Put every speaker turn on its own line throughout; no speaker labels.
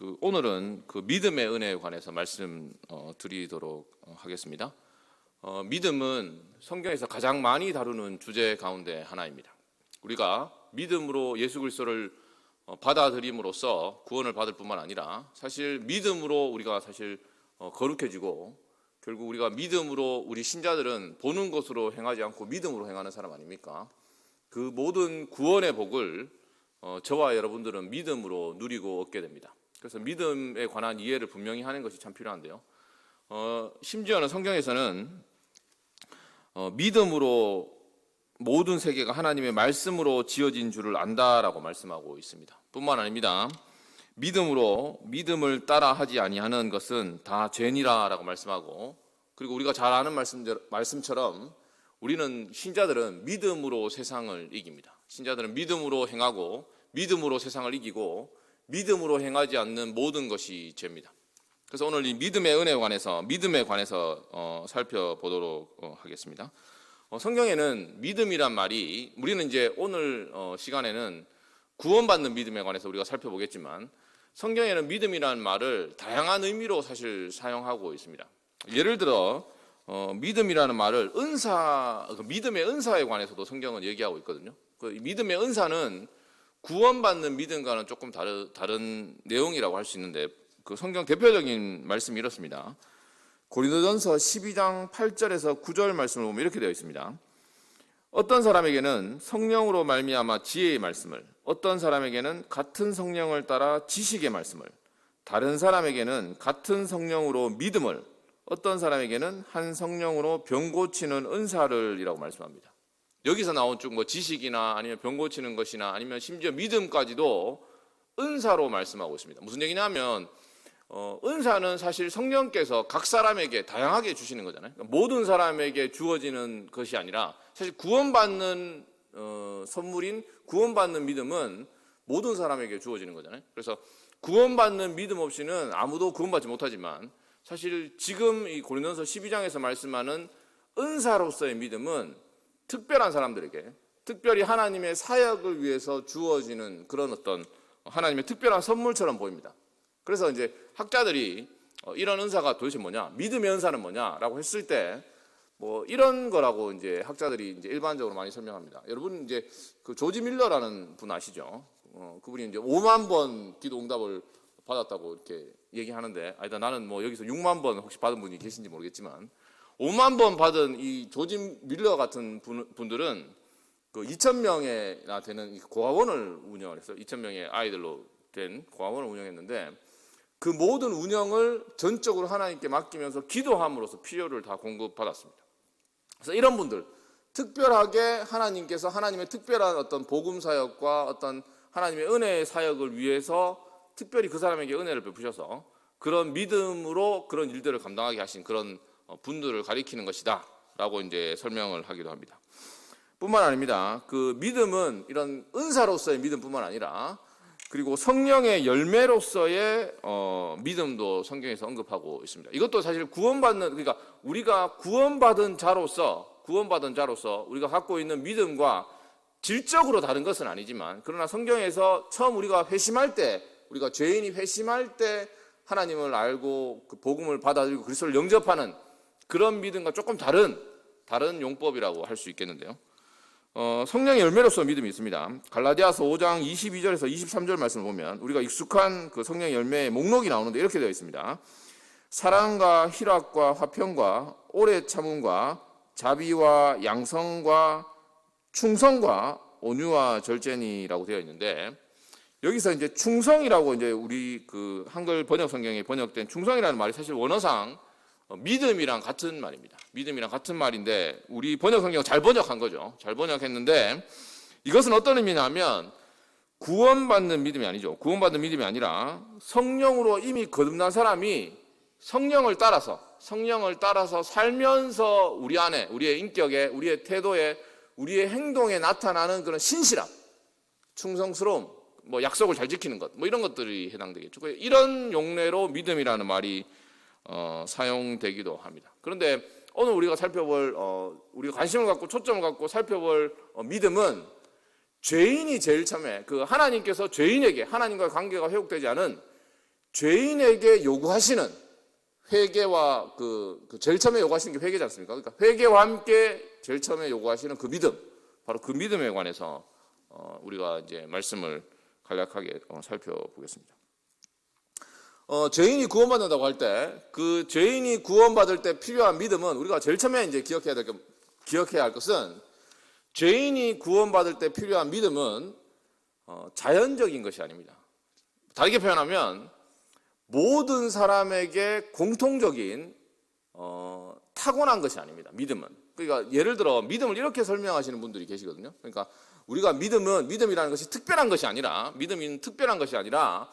그 오늘은 그 믿음의 은혜에 관해서 말씀 어, 드리도록 어, 하겠습니다. 어, 믿음은 성경에서 가장 많이 다루는 주제 가운데 하나입니다. 우리가 믿음으로 예수 그리스도를 어, 받아들임으로써 구원을 받을 뿐만 아니라 사실 믿음으로 우리가 사실 어, 거룩해지고 결국 우리가 믿음으로 우리 신자들은 보는 것으로 행하지 않고 믿음으로 행하는 사람 아닙니까? 그 모든 구원의 복을 어, 저와 여러분들은 믿음으로 누리고 얻게 됩니다. 그래서 믿음에 관한 이해를 분명히 하는 것이 참 필요한데요. 어, 심지어는 성경에서는 어, 믿음으로 모든 세계가 하나님의 말씀으로 지어진 줄을 안다라고 말씀하고 있습니다. 뿐만 아닙니다. 믿음으로 믿음을 따라 하지 아니하는 것은 다 죄니라라고 말씀하고 그리고 우리가 잘 아는 말씀, 말씀처럼 우리는 신자들은 믿음으로 세상을 이깁니다. 신자들은 믿음으로 행하고 믿음으로 세상을 이기고 믿음으로 행하지 않는 모든 것이 죄입니다. 그래서 오늘 이 믿음의 은혜에 관해서 믿음에 관해서 어, 살펴보도록 어, 하겠습니다. 어, 성경에는 믿음이란 말이 우리는 이제 오늘 어, 시간에는 구원받는 믿음에 관해서 우리가 살펴보겠지만 성경에는 믿음이라는 말을 다양한 의미로 사실 사용하고 있습니다. 예를 들어 어, 믿음이라는 말을 은사, 그 믿음의 은사에 관해서도 성경은 얘기하고 있거든요. 그 믿음의 은사는 구원받는 믿음과는 조금 다르, 다른 내용이라고 할 수 있는데 그 성경 대표적인 말씀이 이렇습니다. 고린도전서 12장 8절에서 9절 말씀을 보면 이렇게 되어 있습니다. 어떤 사람에게는 성령으로 말미암아 지혜의 말씀을, 어떤 사람에게는 같은 성령을 따라 지식의 말씀을, 다른 사람에게는 같은 성령으로 믿음을, 어떤 사람에게는 한 성령으로 병 고치는 은사를이라고 말씀합니다. 여기서 나온 쭉 뭐 지식이나 아니면 병 고치는 것이나 아니면 심지어 믿음까지도 은사로 말씀하고 있습니다. 무슨 얘기냐면 어, 은사는 사실 성령께서 각 사람에게 다양하게 주시는 거잖아요. 그러니까 모든 사람에게 주어지는 것이 아니라 사실 구원받는 어, 선물인 구원받는 믿음은 모든 사람에게 주어지는 거잖아요. 그래서 구원받는 믿음 없이는 아무도 구원받지 못하지만 사실 지금 이 고린도서 12장에서 말씀하는 은사로서의 믿음은 특별한 사람들에게 특별히 하나님의 사역을 위해서 주어지는 그런 어떤 하나님의 특별한 선물처럼 보입니다. 그래서 이제 학자들이 어, 이런 은사가 도대체 뭐냐, 믿음의 은사는 뭐냐라고 했을 때 뭐 이런 거라고 이제 학자들이 이제 일반적으로 많이 설명합니다. 여러분 이제 그 조지 밀러라는 분 아시죠? 어, 그분이 이제 5만 번 기도 응답을 받았다고 이렇게 얘기하는데 아니다 나는 뭐 여기서 6만 번 혹시 받은 분이 계신지 모르겠지만 5만 번 받은 이 조지 밀러 같은 분, 분들은 그 2천 명이나 되는 고아원을 운영을 했어요. 2천 명의 아이들로 된 고아원을 운영했는데 그 모든 운영을 전적으로 하나님께 맡기면서 기도함으로써 필요를 다 공급받았습니다. 그래서 이런 분들 특별하게 하나님께서 하나님의 특별한 어떤 복음 사역과 어떤 하나님의 은혜의 사역을 위해서 특별히 그 사람에게 은혜를 베푸셔서 그런 믿음으로 그런 일들을 감당하게 하신 그런 분들을 가리키는 것이다 라고 이제 설명을 하기도 합니다. 뿐만 아닙니다. 그 믿음은 이런 은사로서의 믿음뿐만 아니라 그리고 성령의 열매로서의 어, 믿음도 성경에서 언급하고 있습니다. 이것도 사실 구원받는 그러니까 우리가 구원받은 자로서 구원받은 자로서 우리가 갖고 있는 믿음과 질적으로 다른 것은 아니지만 그러나 성경에서 처음 우리가 회심할 때 우리가 죄인이 회심할 때 하나님을 알고 그 복음을 받아들이고 그리스도를 영접하는 그런 믿음과 조금 다른 다른 용법이라고 할 수 있겠는데요. 어, 성령의 열매로서 믿음이 있습니다. 갈라디아서 5장 22절에서 23절 말씀을 보면 우리가 익숙한 그 성령의 열매의 목록이 나오는데 이렇게 되어 있습니다. 사랑과 희락과 화평과 오래 참음과 자비와 양성과 충성과 온유와 절제니라고 되어 있는데 여기서 이제 충성이라고 이제 우리 그 한글 번역 성경에 번역된 충성이라는 말이 사실 원어상 믿음이랑 같은 말입니다. 믿음이랑 같은 말인데 우리 번역 성경 잘 번역한 거죠. 잘 번역했는데 이것은 어떤 의미냐면 구원받는 믿음이 아니죠. 구원받는 믿음이 아니라 성령으로 이미 거듭난 사람이 성령을 따라서 성령을 따라서 살면서 우리 안에 우리의 인격에 우리의 태도에 우리의 행동에 나타나는 그런 신실함, 충성스러움, 뭐 약속을 잘 지키는 것, 뭐 이런 것들이 해당되겠죠. 이런 용례로 믿음이라는 말이 어, 사용되기도 합니다. 그런데 오늘 우리가 살펴볼 어, 우리가 관심을 갖고 초점을 갖고 살펴볼 어, 믿음은 죄인이 제일 처음에 그 하나님께서 죄인에게 하나님과의 관계가 회복되지 않은 죄인에게 요구하시는 회개와 그, 그 제일 처음에 요구하시는 게 회개지 않습니까? 그러니까 회개와 함께 제일 처음에 요구하시는 그 믿음, 바로 그 믿음에 관해서 어, 우리가 이제 말씀을 간략하게 어, 살펴보겠습니다. 어, 죄인이 구원받는다고 할 때 그 죄인이 구원받을 때 필요한 믿음은 우리가 제일 처음에 이제 기억해야 될 것, 기억해야 할 것은 죄인이 구원받을 때 필요한 믿음은 어, 자연적인 것이 아닙니다. 다르게 표현하면 모든 사람에게 공통적인 어, 타고난 것이 아닙니다. 믿음은. 그러니까 예를 들어 믿음을 이렇게 설명하시는 분들이 계시거든요. 그러니까 우리가 믿음은 믿음이라는 것이 특별한 것이 아니라 믿음이 특별한 것이 아니라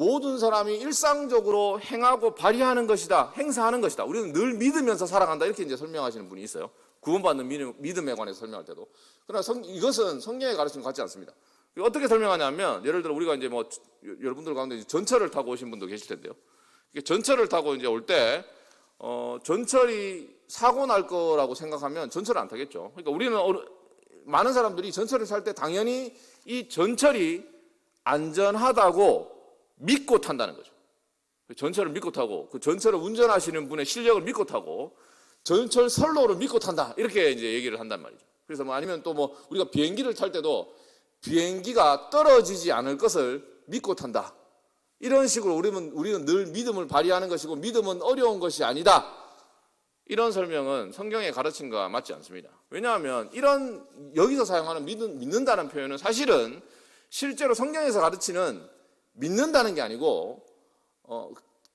모든 사람이 일상적으로 행하고 발휘하는 것이다. 행사하는 것이다. 우리는 늘 믿으면서 살아간다. 이렇게 이제 설명하시는 분이 있어요. 구원받는 믿음, 믿음에 관해서 설명할 때도. 그러나 성, 이것은 성경의 가르침 같지 않습니다. 어떻게 설명하냐면 예를 들어 우리가 이제 뭐 여러분들 가운데 전철을 타고 오신 분도 계실 텐데요. 전철을 타고 이제 올때 어, 전철이 사고 날 거라고 생각하면 전철을 안 타겠죠. 그러니까 우리는 어느- 많은 사람들이 전철을 탈 때 당연히 이 전철이 안전하다고 믿고 탄다는 거죠. 전철을 믿고 타고 그 전철을 운전하시는 분의 실력을 믿고 타고 전철 선로를 믿고 탄다 이렇게 이제 얘기를 한단 말이죠. 그래서 뭐 아니면 또 뭐 우리가 비행기를 탈 때도 비행기가 떨어지지 않을 것을 믿고 탄다. 이런 식으로 우리는 우리는 늘 믿음을 발휘하는 것이고 믿음은 어려운 것이 아니다. 이런 설명은 성경의 가르침과 맞지 않습니다. 왜냐하면 이런 여기서 사용하는 믿는, 믿는다는 표현은 사실은 실제로 성경에서 가르치는 믿는다는 게 아니고 어,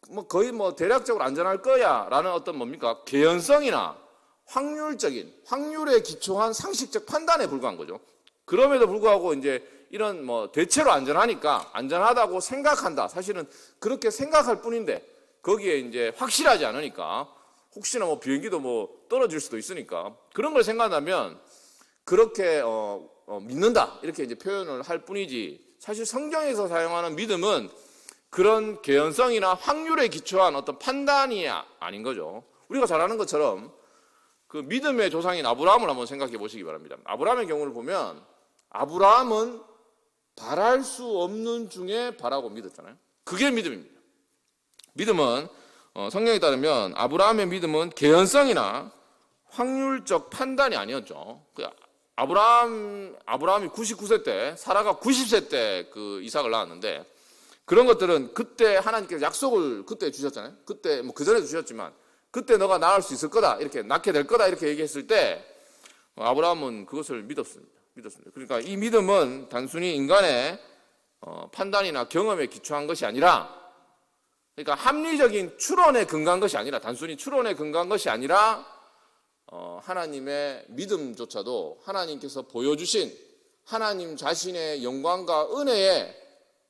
뭐 거의 뭐 대략적으로 안전할 거야라는 어떤 뭡니까 개연성이나 확률적인 확률에 기초한 상식적 판단에 불과한 거죠. 그럼에도 불구하고 이제 이런 뭐 대체로 안전하니까 안전하다고 생각한다. 사실은 그렇게 생각할 뿐인데 거기에 이제 확실하지 않으니까 혹시나 뭐 비행기도 뭐 떨어질 수도 있으니까 그런 걸 생각하면 그렇게 어, 어, 믿는다 이렇게 이제 표현을 할 뿐이지 사실 성경에서 사용하는 믿음은 그런 개연성이나 확률에 기초한 어떤 판단이 아- 아닌 거죠. 우리가 잘 아는 것처럼 그 믿음의 조상인 아브라함을 한번 생각해 보시기 바랍니다. 아브라함의 경우를 보면 아브라함은 바랄 수 없는 중에 바라고 믿었잖아요. 그게 믿음입니다. 믿음은 어, 성경에 따르면 아브라함의 믿음은 개연성이나 확률적 판단이 아니었죠. 그 아브라함 아브라함이 99세 때 사라가 90세 때 그 이삭을 낳았는데 그런 것들은 그때 하나님께서 약속을 그때 주셨잖아요. 그때 뭐 그 전에도 주셨지만 그때 너가 낳을 수 있을 거다 이렇게 낳게 될 거다 이렇게 얘기했을 때 어, 아브라함은 그것을 믿었습니다. 믿었습니다. 그러니까 이 믿음은 단순히 인간의 어, 판단이나 경험에 기초한 것이 아니라 그러니까 합리적인 추론에 근거한 것이 아니라 단순히 추론에 근거한 것이 아니라 어, 하나님의 믿음조차도 하나님께서 보여주신 하나님 자신의 영광과 은혜에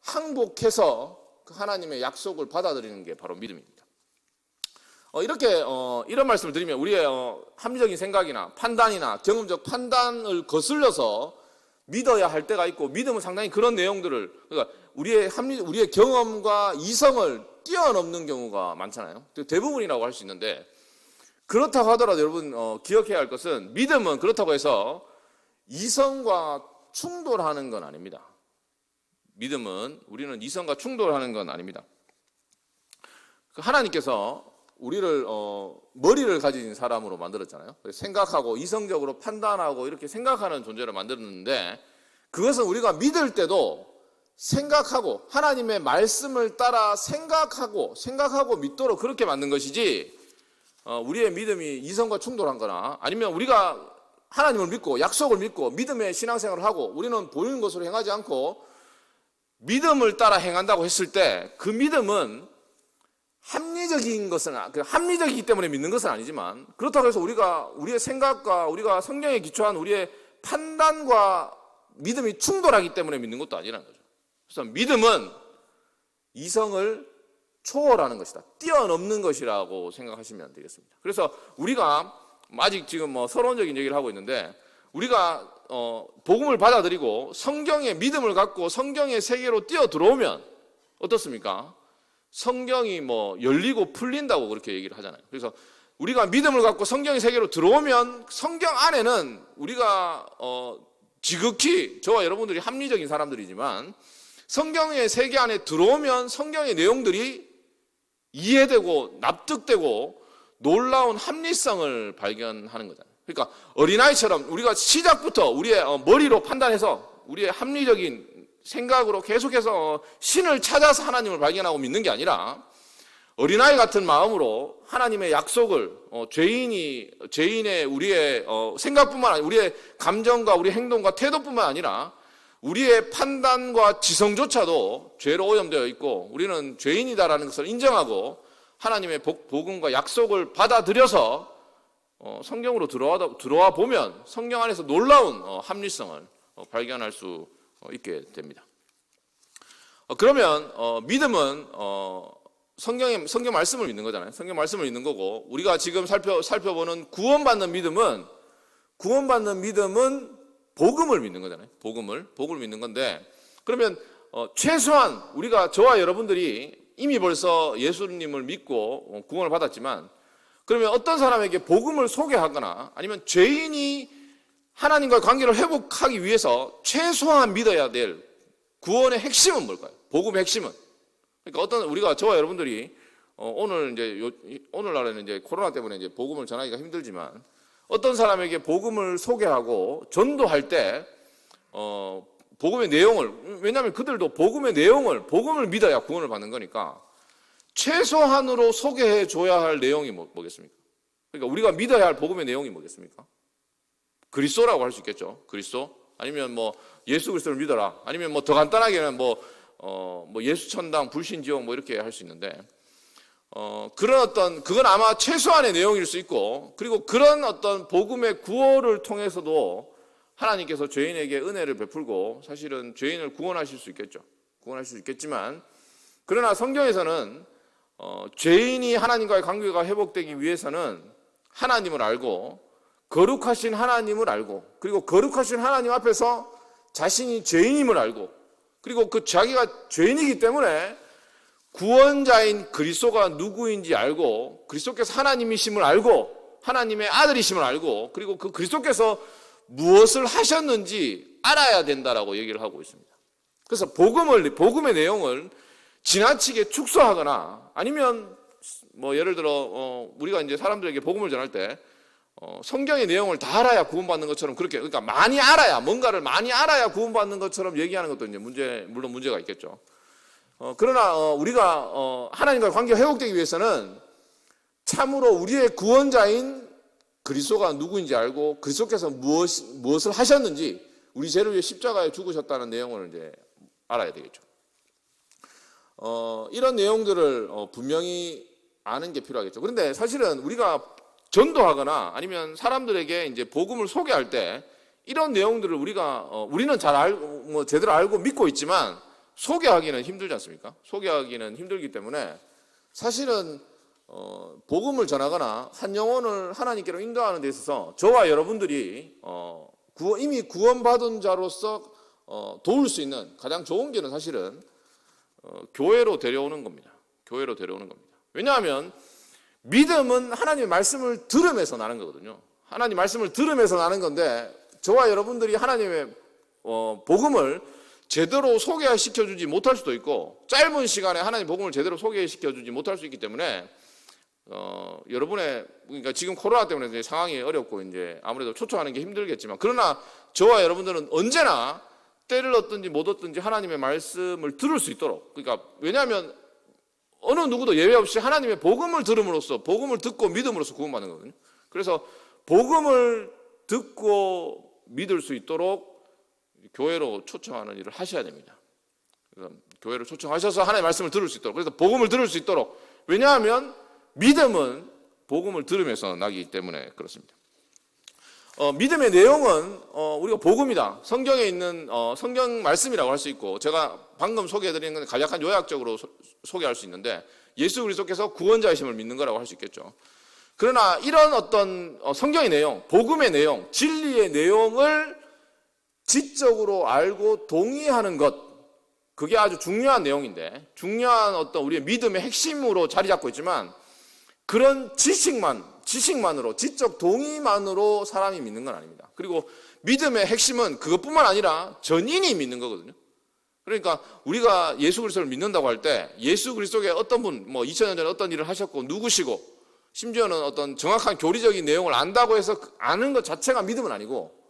항복해서 그 하나님의 약속을 받아들이는 게 바로 믿음입니다. 어, 이렇게 어, 이런 말씀을 드리면 우리의 어, 합리적인 생각이나 판단이나 경험적 판단을 거슬려서 믿어야 할 때가 있고 믿음은 상당히 그런 내용들을 그러니까 우리의 합리 우리의 경험과 이성을 뛰어넘는 경우가 많잖아요. 대부분이라고 할 수 있는데 그렇다고 하더라도 여러분 어, 기억해야 할 것은 믿음은 그렇다고 해서 이성과 충돌하는 건 아닙니다. 믿음은 우리는 이성과 충돌하는 건 아닙니다. 그 하나님께서 우리를 어, 머리를 가진 사람으로 만들었잖아요. 생각하고 이성적으로 판단하고 이렇게 생각하는 존재를 만들었는데 그것은 우리가 믿을 때도 생각하고 하나님의 말씀을 따라 생각하고 생각하고 믿도록 그렇게 만든 것이지 어, 우리의 믿음이 이성과 충돌한 거나 아니면 우리가 하나님을 믿고 약속을 믿고 믿음의 신앙생활을 하고 우리는 보이는 것으로 행하지 않고 믿음을 따라 행한다고 했을 때 그 믿음은 합리적인 것은 아- 그 합리적이기 때문에 믿는 것은 아니지만 그렇다고 해서 우리가 우리의 생각과 우리가 성경에 기초한 우리의 판단과 믿음이 충돌하기 때문에 믿는 것도 아니라는 거죠. 그래서 믿음은 이성을 초월하는 것이다. 뛰어넘는 것이라고 생각하시면 되겠습니다. 그래서 우리가 아직 지금 뭐 서론적인 얘기를 하고 있는데 우리가 어, 복음을 받아들이고 성경의 믿음을 갖고 성경의 세계로 뛰어 들어오면 어떻습니까? 성경이 뭐 열리고 풀린다고 그렇게 얘기를 하잖아요. 그래서 우리가 믿음을 갖고 성경의 세계로 들어오면 성경 안에는 우리가 어, 지극히 저와 여러분들이 합리적인 사람들이지만 성경의 세계 안에 들어오면 성경의 내용들이 이해되고 납득되고 놀라운 합리성을 발견하는 거잖아요. 그러니까 어린아이처럼 우리가 시작부터 우리의 어, 머리로 판단해서 우리의 합리적인 생각으로 계속해서 어, 신을 찾아서 하나님을 발견하고 믿는 게 아니라 어린아이 같은 마음으로 하나님의 약속을 어, 죄인이 죄인의 우리의 어, 생각뿐만 아니라 우리의 감정과 우리 행동과 태도뿐만 아니라 우리의 판단과 지성조차도 죄로 오염되어 있고 우리는 죄인이다라는 것을 인정하고 하나님의 복, 복음과 약속을 받아들여서 어, 성경으로 들어와, 들어와 보면 성경 안에서 놀라운 어, 합리성을 어, 발견할 수 어, 있게 됩니다. 어, 그러면 어, 믿음은 어, 성경의 성경 말씀을 믿는 거잖아요. 성경 말씀을 믿는 거고 우리가 지금 살펴 살펴보는 구원받는 믿음은 구원받는 믿음은 복음을 믿는 거잖아요. 복음을 복음을 믿는 건데 그러면 어, 최소한 우리가 저와 여러분들이 이미 벌써 예수님을 믿고 어, 구원을 받았지만 그러면 어떤 사람에게 복음을 소개하거나 아니면 죄인이 하나님과의 관계를 회복하기 위해서 최소한 믿어야 될 구원의 핵심은 뭘까요? 복음의 핵심은 그러니까 어떤 우리가 저와 여러분들이 어, 오늘 이제 요, 오늘날에는 이제 코로나 때문에 이제 복음을 전하기가 힘들지만 어떤 사람에게 복음을 소개하고 전도할 때 어, 복음의 내용을 왜냐하면 그들도 복음의 내용을 복음을 믿어야 구원을 받는 거니까 최소한으로 소개해 줘야 할 내용이 뭐, 뭐겠습니까? 그러니까 우리가 믿어야 할 복음의 내용이 뭐겠습니까? 그리스도라고 할 수 있겠죠. 그리스도 아니면 뭐 예수 그리스도를 믿어라. 아니면 뭐 더 간단하게는 뭐 어, 뭐 예수 천당 불신 지옥 뭐 이렇게 할 수 있는데 어, 그런 어떤 그건 아마 최소한의 내용일 수 있고 그리고 그런 어떤 복음의 구호를 통해서도 하나님께서 죄인에게 은혜를 베풀고 사실은 죄인을 구원하실 수 있겠죠. 구원하실 수 있겠지만 그러나 성경에서는 어, 죄인이 하나님과의 관계가 회복되기 위해서는 하나님을 알고 거룩하신 하나님을 알고 그리고 거룩하신 하나님 앞에서 자신이 죄인임을 알고 그리고 그 자기가 죄인이기 때문에 구원자인 그리스도가 누구인지 알고 그리스도께서 하나님이심을 알고 하나님의 아들이심을 알고 그리고 그 그리스도께서 무엇을 하셨는지 알아야 된다라고 얘기를 하고 있습니다. 그래서 복음을 복음의 내용을 지나치게 축소하거나 아니면 뭐 예를 들어 어 우리가 이제 사람들에게 복음을 전할 때 어 성경의 내용을 다 알아야 구원받는 것처럼 그렇게 그러니까 많이 알아야 뭔가를 많이 알아야 구원받는 것처럼 얘기하는 것도 이제 문제 물론 문제가 있겠죠. 어 그러나 어 우리가 어 하나님과의 관계가 회복되기 위해서는 참으로 우리의 구원자인 그리스도가 누구인지 알고 그리스도께서 무엇 무엇을 하셨는지 우리 죄를 위해 십자가에 죽으셨다는 내용을 이제 알아야 되겠죠. 어, 이런 내용들을 어, 분명히 아는 게 필요하겠죠. 그런데 사실은 우리가 전도하거나 아니면 사람들에게 이제 복음을 소개할 때 이런 내용들을 우리가 어, 우리는 잘 알고 뭐 제대로 알고 믿고 있지만 소개하기는 힘들지 않습니까? 소개하기는 힘들기 때문에 사실은 어, 복음을 전하거나 한 영혼을 하나님께로 인도하는 데 있어서 저와 여러분들이 어, 구원, 이미 구원받은 자로서 어, 도울 수 있는 가장 좋은 길은 사실은 어, 교회로 데려오는 겁니다. 교회로 데려오는 겁니다. 왜냐하면 믿음은 하나님의 말씀을 들으면서 나는 거거든요. 하나님 말씀을 들으면서 나는 건데 저와 여러분들이 하나님의 어, 복음을 제대로 소개시켜 주지 못할 수도 있고 짧은 시간에 하나님 복음을 제대로 소개시켜 주지 못할 수 있기 때문에 어, 여러분의 그러니까 지금 코로나 때문에 이제 상황이 어렵고 이제 아무래도 초청하는 게 힘들겠지만 그러나 저와 여러분들은 언제나 때를 얻든지 못 얻든지 하나님의 말씀을 들을 수 있도록 그러니까 왜냐하면 어느 누구도 예외 없이 하나님의 복음을 들음으로써 복음을 듣고 믿음으로써 구원받는 거거든요. 그래서 복음을 듣고 믿을 수 있도록 교회로 초청하는 일을 하셔야 됩니다. 교회를 초청하셔서 하나님의 말씀을 들을 수 있도록 그래서 복음을 들을 수 있도록 왜냐하면 믿음은 복음을 들으면서 나기 때문에 그렇습니다. 어, 믿음의 내용은 어, 우리가 복음이다. 성경에 있는 어, 성경 말씀이라고 할 수 있고 제가 방금 소개해드리는 건 간략한 요약적으로 소, 개할 수 있는데 예수 그리스도께서 구원자이심을 믿는 거라고 할 수 있겠죠. 그러나 이런 어떤 어, 성경의 내용, 복음의 내용, 진리의 내용을 지적으로 알고 동의하는 것, 그게 아주 중요한 내용인데 중요한 어떤 우리의 믿음의 핵심으로 자리 잡고 있지만 그런 지식만 지식만으로 지적 동의만으로 사람이 믿는 건 아닙니다. 그리고 믿음의 핵심은 그것뿐만 아니라 전인이 믿는 거거든요. 그러니까 우리가 예수 그리스도를 믿는다고 할 때 예수 그리스도의 어떤 분, 뭐 2000년 전에 어떤 일을 하셨고 누구시고 심지어는 어떤 정확한 교리적인 내용을 안다고 해서 그 아는 것 자체가 믿음은 아니고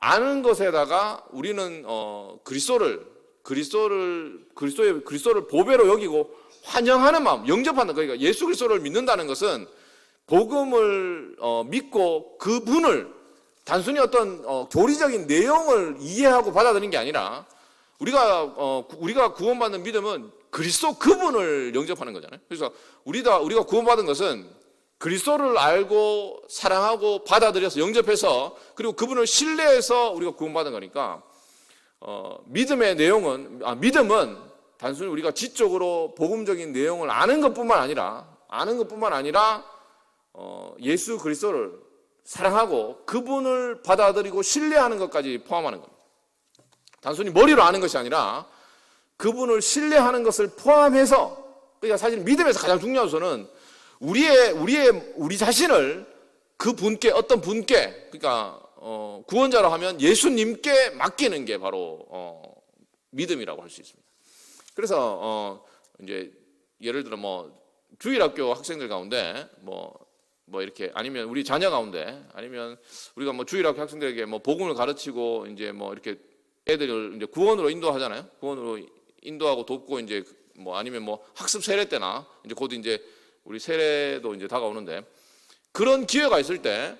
아는 것에다가 우리는 어 그리스도를 그리스도를 그리스도의 그리스도를 보배로 여기고 환영하는 마음, 영접하는 그러니까 예수 그리스도를 믿는다는 것은 복음을 어, 믿고 그분을 단순히 어떤 어, 교리적인 내용을 이해하고 받아들이는 게 아니라 우리가 어, 구- 우리가 구원받는 믿음은 그리스도 그분을 영접하는 거잖아요. 그래서 우리가 우리가 구원받은 것은 그리스도를 알고 사랑하고 받아들여서 영접해서 그리고 그분을 신뢰해서 우리가 구원받은 거니까 어, 믿음의 내용은 아, 믿음은 단순히 우리가 지적으로 복음적인 내용을 아는 것뿐만 아니라 아는 것뿐만 아니라 어, 예수 그리스도를 사랑하고 그분을 받아들이고 신뢰하는 것까지 포함하는 겁니다. 단순히 머리로 아는 것이 아니라 그분을 신뢰하는 것을 포함해서 그러니까 사실 믿음에서 가장 중요한 요소는 우리의 우리의 우리 자신을 그 분께 어떤 분께 그러니까 어, 구원자로 하면 예수님께 맡기는 게 바로 어, 믿음이라고 할 수 있습니다. 그래서 어, 이제 예를 들어 뭐 주일학교 학생들 가운데 뭐뭐 이렇게 아니면 우리 자녀 가운데 아니면 우리가 뭐 주일학교 학생들에게 뭐 복음을 가르치고 이제 뭐 이렇게 애들을 이제 구원으로 인도하잖아요. 구원으로 인도하고 돕고 이제 뭐 아니면 뭐 학습 세례 때나 이제 곧 이제 우리 세례도 이제 다가오는데 그런 기회가 있을 때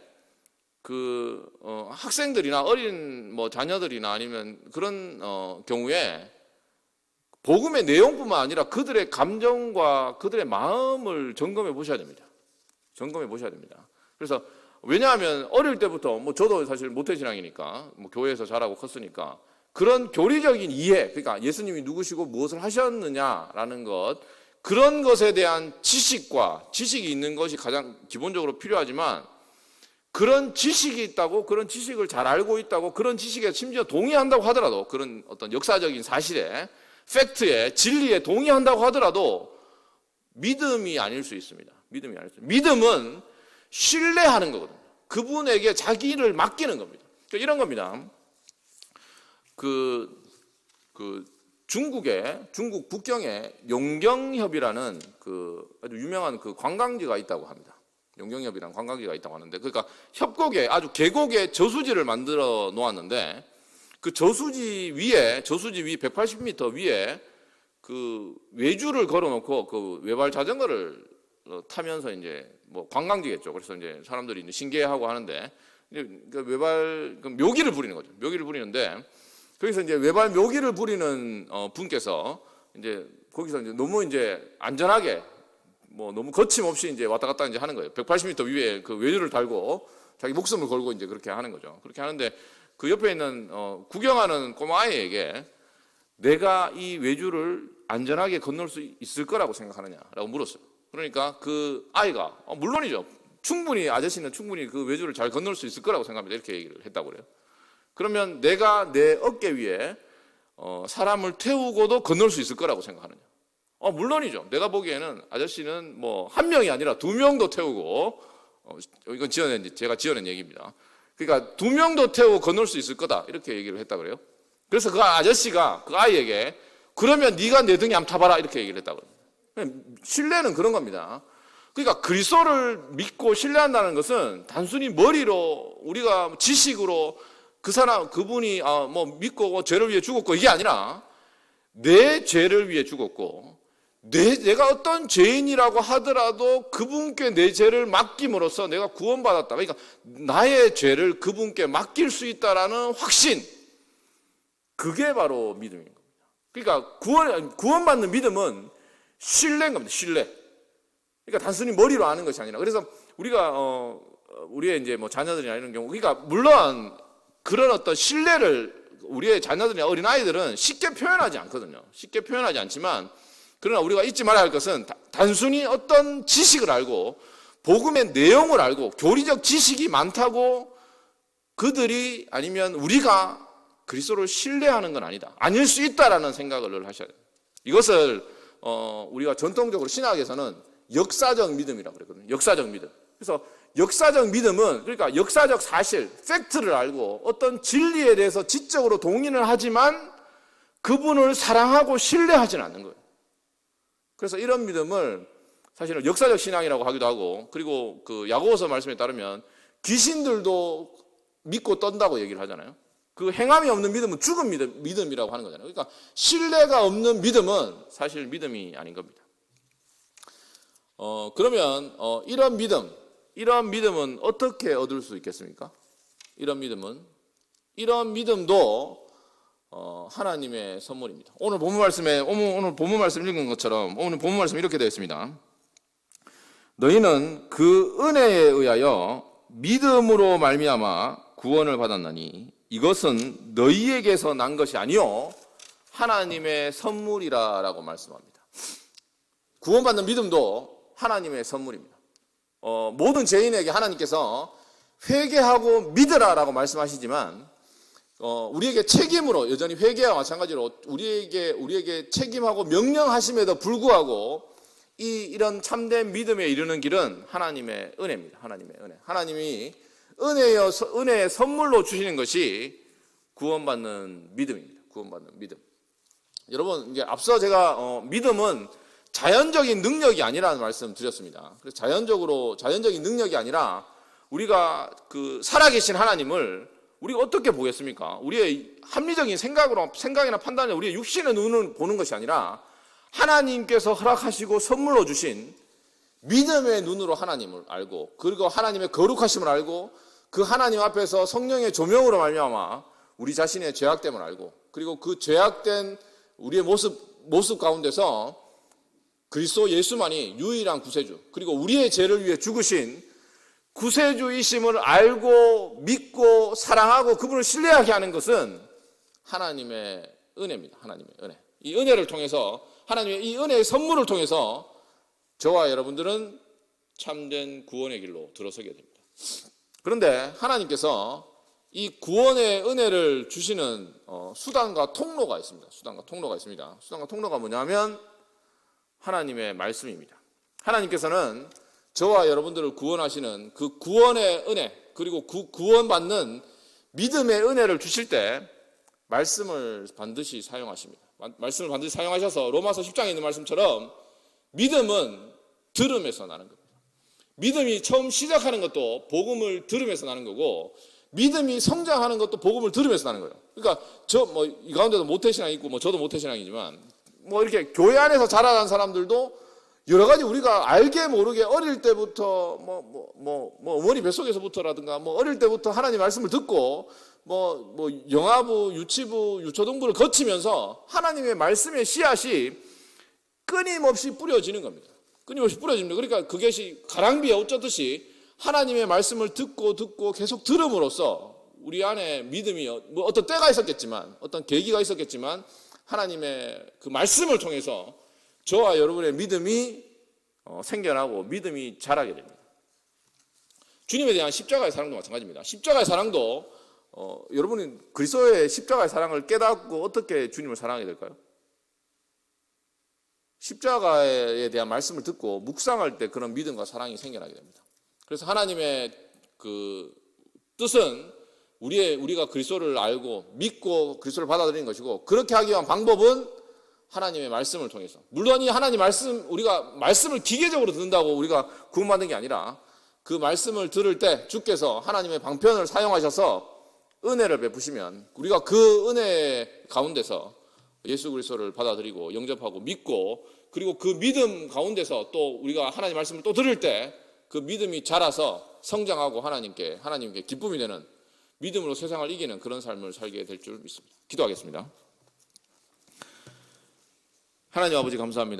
그 어, 학생들이나 어린 뭐 자녀들이나 아니면 그런 어, 경우에 복음의 내용뿐만 아니라 그들의 감정과 그들의 마음을 점검해 보셔야 됩니다. 점검해 보셔야 됩니다. 그래서 왜냐하면 어릴 때부터 뭐 저도 사실 모태신앙이니까 뭐 교회에서 자라고 컸으니까 그런 교리적인 이해, 그러니까 예수님이 누구시고 무엇을 하셨느냐라는 것 그런 것에 대한 지식과 지식이 있는 것이 가장 기본적으로 필요하지만 그런 지식이 있다고 그런 지식을 잘 알고 있다고 그런 지식에 심지어 동의한다고 하더라도 그런 어떤 역사적인 사실에 팩트에 진리에 동의한다고 하더라도 믿음이 아닐 수 있습니다. 믿음이 아닐 수. 믿음은 신뢰하는 거거든요. 그분에게 자기를 맡기는 겁니다. 그러니까 이런 겁니다. 그, 그 중국에 중국 북경에 용경협이라는 그 아주 유명한 그 관광지가 있다고 합니다. 용경협이라는 관광지가 있다고 하는데 그러니까 협곡에 아주 계곡에 저수지를 만들어 놓았는데 그 저수지 위에 저수지 위 180m 위에 그 외주를 걸어놓고 그 외발 자전거를 어, 타면서 이제 뭐 관광지겠죠. 그래서 이제 사람들이 이제 신기해하고 하는데 이제 그 외발 그 묘기를 부리는 거죠. 묘기를 부리는데 거기서 이제 외발 묘기를 부리는 어, 분께서 이제 거기서 이제 너무 이제 안전하게 뭐 너무 거침없이 이제 왔다 갔다 이제 하는 거예요. 180m 위에 그 외주를 달고 자기 목숨을 걸고 이제 그렇게 하는 거죠. 그렇게 하는데 그 옆에 있는 어, 구경하는 꼬마 아이에게 내가 이 외주를 안전하게 건널 수 있을 거라고 생각하느냐라고 물었어요. 그러니까 그 아이가 어, 물론이죠. 충분히 아저씨는 충분히 그 외주를 잘 건널 수 있을 거라고 생각합니다. 이렇게 얘기를 했다고 그래요. 그러면 내가 내 어깨 위에 어, 사람을 태우고도 건널 수 있을 거라고 생각하느냐? 어, 물론이죠. 내가 보기에는 아저씨는 뭐 한 명이 아니라 두 명도 태우고 어, 이건 지어낸 제가 지어낸 얘기입니다. 그러니까 두 명도 태우고 건널 수 있을 거다 이렇게 얘기를 했다 그래요. 그래서 그 아저씨가 그 아이에게 그러면 네가 내 등에 한번 타봐라 이렇게 얘기를 했다고 그래요. 신뢰는 그런 겁니다. 그러니까 그리스도를 믿고 신뢰한다는 것은 단순히 머리로 우리가 지식으로 그 사람 그분이 아, 뭐 믿고 죄를 위해 죽었고 이게 아니라 내 죄를 위해 죽었고 내, 내가 어떤 죄인이라고 하더라도 그분께 내 죄를 맡김으로써 내가 구원받았다. 그러니까 나의 죄를 그분께 맡길 수 있다라는 확신. 그게 바로 믿음인 겁니다. 그러니까 구원, 구원받는 믿음은 신뢰인 겁니다. 신뢰. 그러니까 단순히 머리로 아는 것이 아니라. 그래서 우리가, 어, 우리의 이제 뭐 자녀들이나 이런 경우, 그러니까 물론 그런 어떤 신뢰를 우리의 자녀들이나 어린 아이들은 쉽게 표현하지 않거든요. 쉽게 표현하지 않지만 그러나 우리가 잊지 말아야 할 것은 다- 단순히 어떤 지식을 알고 복음의 내용을 알고 교리적 지식이 많다고 그들이 아니면 우리가 그리스도를 신뢰하는 건 아니다. 아닐 수 있다라는 생각을 늘 하셔야 돼요. 이것을 어, 우리가 전통적으로 신학에서는 역사적 믿음이라고 그러거든요. 역사적 믿음. 그래서 역사적 믿음은 그러니까 역사적 사실, 팩트를 알고 어떤 진리에 대해서 지적으로 동의를 하지만 그분을 사랑하고 신뢰하지는 않는 거예요. 그래서 이런 믿음을 사실은 역사적 신앙이라고 하기도 하고 그리고 그 야고보서 말씀에 따르면 귀신들도 믿고 떤다고 얘기를 하잖아요. 그 행함이 없는 믿음은 죽은 믿음, 믿음이라고 하는 거잖아요. 그러니까 신뢰가 없는 믿음은 사실 믿음이 아닌 겁니다. 어, 그러면 어, 이런 믿음, 이런 믿음은 어떻게 얻을 수 있겠습니까? 이런 믿음은 이런 믿음도 어, 하나님의 선물입니다. 오늘 본문 말씀에 오늘 본문 말씀 읽은 것처럼 오늘 본문 말씀 이렇게 되어 있습니다. 너희는 그 은혜에 의하여 믿음으로 말미암아 구원을 받았나니 이것은 너희에게서 난 것이 아니요 하나님의 선물이라라고 말씀합니다. 구원받는 믿음도 하나님의 선물입니다. 어, 모든 죄인에게 하나님께서 회개하고 믿으라라고 말씀하시지만 어, 우리에게 책임으로 여전히 회개와 마찬가지로 우리에게 우리에게 책임하고 명령하심에도 불구하고 이 이런 참된 믿음에 이르는 길은 하나님의 은혜입니다. 하나님의 은혜. 하나님이 은혜여 은혜의 선물로 주시는 것이 구원받는 믿음입니다. 구원받는 믿음. 여러분 이게 앞서 제가 어, 믿음은 자연적인 능력이 아니라는 말씀 드렸습니다. 그래서 자연적으로 자연적인 능력이 아니라 우리가 그 살아계신 하나님을 우리가 어떻게 보겠습니까? 우리의 합리적인 생각으로 생각이나 판단이 우리의 육신의 눈을 보는 것이 아니라 하나님께서 허락하시고 선물로 주신 믿음의 눈으로 하나님을 알고 그리고 하나님의 거룩하심을 알고 그 하나님 앞에서 성령의 조명으로 말미암아 우리 자신의 죄악됨을 알고 그리고 그 죄악된 우리의 모습 모습 가운데서 그리스도 예수만이 유일한 구세주 그리고 우리의 죄를 위해 죽으신 구세주이심을 알고 믿고 사랑하고 그분을 신뢰하게 하는 것은 하나님의 은혜입니다. 하나님의 은혜. 이 은혜를 통해서 하나님의 이 은혜의 선물을 통해서 저와 여러분들은 참된 구원의 길로 들어서게 됩니다. 그런데 하나님께서 이 구원의 은혜를 주시는 어, 수단과 통로가 있습니다. 수단과 통로가 있습니다. 수단과 통로가 뭐냐면 하나님의 말씀입니다. 하나님께서는 저와 여러분들을 구원하시는 그 구원의 은혜 그리고 구, 구원받는 믿음의 은혜를 주실 때 말씀을 반드시 사용하십니다. 말씀을 반드시 사용하셔서 로마서 10장에 있는 말씀처럼 믿음은 들음에서 나는 겁니다. 믿음이 처음 시작하는 것도 복음을 들으면서 나는 거고 믿음이 성장하는 것도 복음을 들으면서 나는 거예요. 그러니까 저 뭐 이 가운데도 모태신앙 있고 뭐 저도 모태신앙이지만 뭐 이렇게 교회 안에서 자라난 사람들도 여러 가지 우리가 알게 모르게 어릴 때부터 뭐 뭐 뭐 뭐 어머니 뱃속에서부터라든가 뭐 어릴 때부터 하나님 말씀을 듣고 뭐 뭐 영아부, 유치부, 유초등부를 거치면서 하나님의 말씀의 씨앗이 끊임없이 뿌려지는 겁니다. 끊임없이 뿌려집니다. 그러니까 그것이 가랑비에 옷 젖듯이 하나님의 말씀을 듣고 듣고 계속 들음으로써 우리 안에 믿음이 뭐 어떤 때가 있었겠지만 어떤 계기가 있었겠지만 하나님의 그 말씀을 통해서 저와 여러분의 믿음이 어, 생겨나고 믿음이 자라게 됩니다. 주님에 대한 십자가의 사랑도 마찬가지입니다. 십자가의 사랑도 어, 여러분이 그리스도의 십자가의 사랑을 깨닫고 어떻게 주님을 사랑하게 될까요? 십자가에 대한 말씀을 듣고 묵상할 때 그런 믿음과 사랑이 생겨나게 됩니다. 그래서 하나님의 그 뜻은 우리의 우리가 그리스도를 알고 믿고 그리스도를 받아들이는 것이고 그렇게 하기 위한 방법은 하나님의 말씀을 통해서. 물론 이 하나님 말씀 우리가 말씀을 기계적으로 듣는다고 우리가 구원받는 게 아니라 그 말씀을 들을 때 주께서 하나님의 방편을 사용하셔서 은혜를 베푸시면 우리가 그 은혜 가운데서 예수 그리스도를 받아들이고 영접하고 믿고 그리고 그 믿음 가운데서 또 우리가 하나님 말씀을 또 들을 때 그 믿음이 자라서 성장하고 하나님께 하나님께 기쁨이 되는 믿음으로 세상을 이기는 그런 삶을 살게 될 줄 믿습니다. 기도하겠습니다. 하나님 아버지 감사합니다.